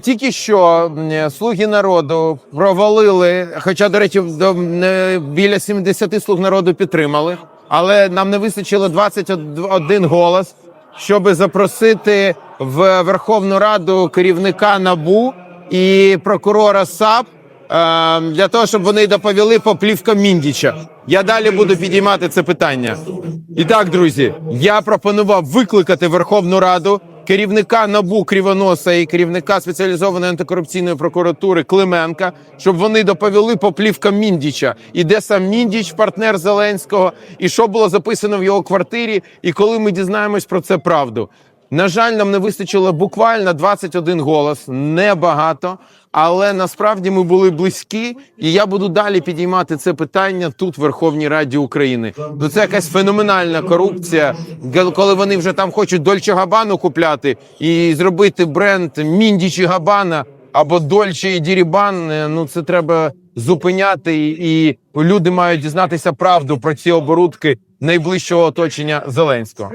Тільки що слуги народу провалили, хоча, до речі, не, біля 70 слуг народу підтримали, але нам не вистачило 21 голос, щоб запросити в Верховну Раду керівника НАБУ і прокурора САП е, для того, щоб вони доповіли по плівкам Міндіча. Я далі буду підіймати це питання. І так, друзі, я пропонував викликати Верховну Раду керівника НАБУ Крівоноса і керівника спеціалізованої антикорупційної прокуратури Клименка, щоб вони доповіли по плівкам Міндіча, і де сам Міндіч, партнер Зеленського, і що було записано в його квартирі, і коли ми дізнаємось про це правду. На жаль, нам не вистачило буквально 21 голос, небагато, але насправді ми були близькі, і я буду далі підіймати це питання тут, в Верховній Раді України. Ну це якась феноменальна корупція, коли вони вже там хочуть Дольче Габану купляти і зробити бренд Міндічі Габана або Дольче і Дірібан. Е, Ну це треба зупиняти, і люди мають дізнатися правду про ці оборудки найближчого оточення Зеленського.